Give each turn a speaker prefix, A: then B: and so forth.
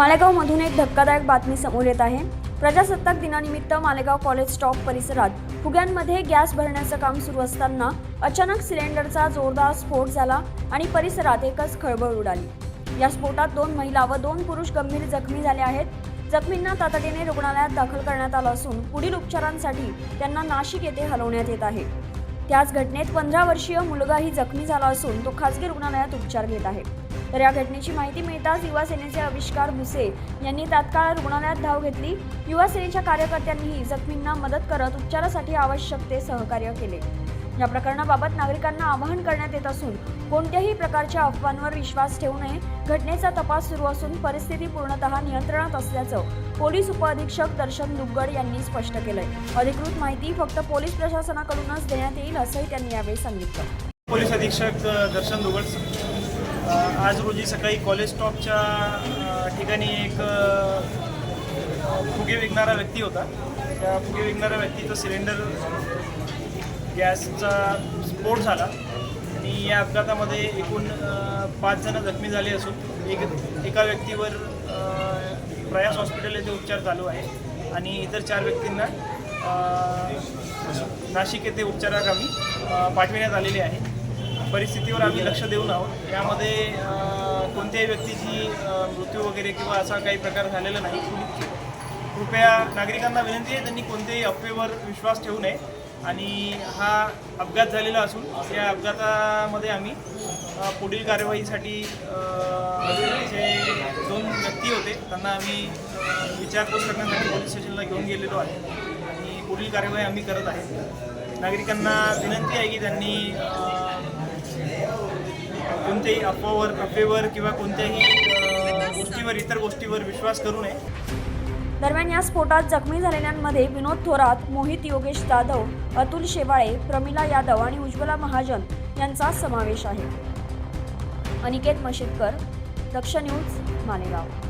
A: मालेगावमधून एक धक्कादायक बातमी समोर येत आहे. प्रजासत्ताक दिनानिमित्त मालेगाव कॉलेज स्टॉप परिसरात फुग्यांमध्ये गॅस भरण्याचं काम सुरू असताना अचानक सिलेंडरचा जोरदार स्फोट झाला आणि परिसरात एकच खळबळ उडाली. या स्फोटात दोन महिला व दोन पुरुष गंभीर जखमी झाले आहेत. जखमींना तातडीने रुग्णालयात दाखल करण्यात आलं असून पुढील उपचारांसाठी त्यांना नाशिक येथे हलवण्यात येत आहे. त्याच घटनेत पंधरा वर्षीय मुलगाही जखमी झाला असून तो खासगी रुग्णालयात उपचार घेत आहे. तर या घटनेची माहिती मिळताच युवासेनेचे आविष्कार भुसे यांनी तात्काळ रुग्णालयात धाव घेतली. युवासेनेच्या कार्यकर्त्यांनीही जखमींना मदत करत उपचारासाठी आवश्यक ते सहकार्य केले. या प्रकरणाबाबत नागरिकांना आवाहन करण्यात येत असून कोणत्याही प्रकारच्या अफवांवर विश्वास ठेवू नये. घटनेचा तपास सुरू असून परिस्थिती पूर्णतः नियंत्रणात असल्याचं पोलीस उपअधीक्षक दर्शन दुग्गड यांनी स्पष्ट केलंय. अधिकृत माहिती फक्त पोलीस प्रशासनाकडूनच देण्यात येईल असंही त्यांनी यावेळी सांगितलं.
B: पोलीस अधीक्षक दर्शन दुग्गड आज रोजी सकाळी कॉलेज स्टॉपच्या ठिकाणी एक फुगे विकणारा व्यक्ती होता. त्या फुगे विकणाऱ्या व्यक्तीचा सिलेंडर गॅसचा स्फोट झाला. आणि या अपघातामध्ये एकूण पाच जण जखमी झाले असून एक एका व्यक्तीवर प्रयास हॉस्पिटल येथे उपचार चालू आहे. आणि इतर चार व्यक्तींना नाशिक येथे उपचाराकामी पाठविण्यात आलेले आहे. परिस्थितीवर आम्ही लक्ष देऊन आहोत. यामध्ये कोणत्याही व्यक्तीची मृत्यू वगैरे किंवा असा काही प्रकार झालेला नाही. कृपया नागरिकांना विनंती आहे त्यांनी कोणत्याही अफवेवर विश्वास ठेवू नये. आणि हा अपघात झालेला असून या अपघातामध्ये आम्ही पुढील कार्यवाहीसाठी जे दोन व्यक्ती होते त्यांना आम्ही विचारपूस करण्यासाठी पोलीस स्टेशनला घेऊन गेलेलो आहे. आणि पुढील कार्यवाही आम्ही करत आहे. नागरिकांना विनंती आहे की त्यांनी कोणत्याही अफवावर अफवेवर किंवा कोणत्याही गोष्टीवर इतर गोष्टीवर विश्वास करू नये.
A: दरम्यान या स्फोटात जखमी झालेल्यांमध्ये विनोद थोरात मोहित योगेश जाधव अतुल शेवाळे प्रमिला यादव आणि उज्ज्वला महाजन यांचा समावेश आहे. अनिकेत मशिदकर दक्ष न्यूज मालेगाव.